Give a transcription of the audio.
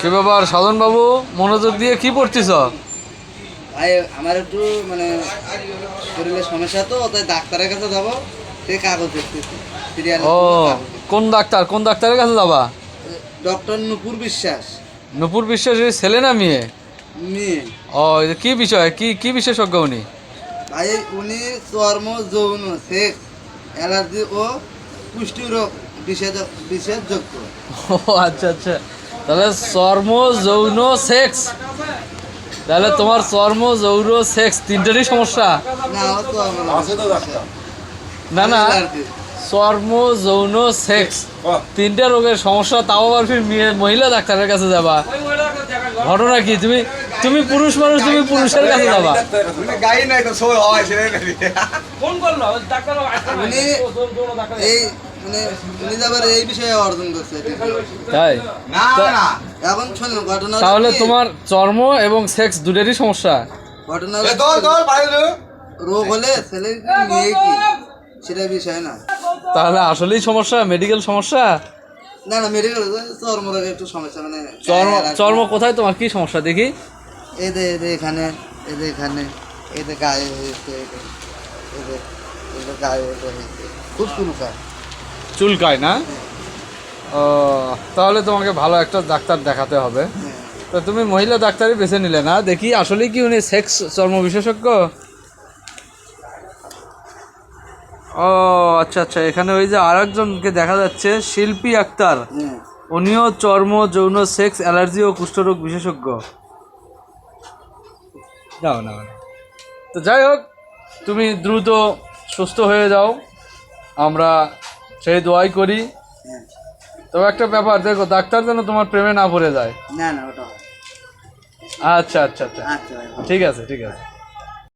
কি ব্যাপার সাধন বাবু মনোযোগ দিয়ে কি পড়ছিস ভাই আমার একটু মানে শরীরের সমস্যা তো তাই ডাক্তারের কাছে যাব। সেই কাগজ দেখতেছি ও কোন ডাক্তার? কোন ডাক্তারের কাছে যাবা? ডক্টর নুপুর বিশ্বাস। নূপুর বিশ্বাসের ছেলে না মেয়ে? মেয়ে। ও কি বিষয়? কি কি বিশেষজ্ঞ উনি? ভাই উনি চর্ম যৌন সেক অ্যালার্জি ও পুষ্টি রোগ বিশেষ বিশেষযোগ্য ও আচ্ছা আচ্ছা। তাহলে চর্ম যৌন সেক্স। তাহলে তোমার চর্ম যৌন সেক্স তিনটেরই সমস্যা। না না। চর্ম যৌন সেক্স তিনটা রোগের সমস্যা তাও আবার মহিলা ডাক্তারের কাছে যাবা। ঘটনা কি? তুমি তুমি পুরুষ মানুষ তুমি পুরুষের কাছে যাবা। গাড়ি নাই তো সবাই হয় সেটা এই মানে উনি যাবার এই বিষয়ে অর্জন করছে তাই? না না এখন শোনো ঘটনা তাহলে তোমার চর্ম এবং সেক্স দুটোরই সমস্যা। ঘটনা দে। রোগ হলে ছেলে মেয়ে কি? সেটা বিষয় না। তাহলে আসলেই সমস্যা মেডিকেল সমস্যা? না না মেডিকেল চর্ম একটু সমস্যা মানে চর্ম চর্ম কোথায় তোমার? কি সমস্যা? দেখি। এদের এদের এখানে এদের এখানে এদের গায়ে হয়েছে এদের এদের এদের গায়ে হয়েছে। খুব চুলকায় চুলকায় না? ও তাহলে তোমাকে ভালো একটা ডাক্তার দেখাতে হবে। হ্যাঁ। তো তুমি মহিলা ডাক্তারই বেছে নিলে না? দেখি আসলে কি উনি সেক্স চর্ম বিশেষজ্ঞ ও আচ্ছা আচ্ছা এখানে ওই যে আরেকজনকে দেখা যাচ্ছে শিল্পী আক্তার। হ্যাঁ। উনিও চর্ম যৌন সেক্স অ্যালার্জি ও কুষ্ঠরোগ বিশেষজ্ঞ। যাও না তো যাই হোক তুমি দ্রুত সুস্থ হয়ে যাও। আমরা সেই দোয়াই করি। তবে একটা ব্যাপার দেখো ডাক্তার যেন তোমার প্রেমে না ভরে যায়। না না ওটা আচ্ছা আচ্ছা আচ্ছা। আচ্ছা ঠিক আছে ঠিক আছে।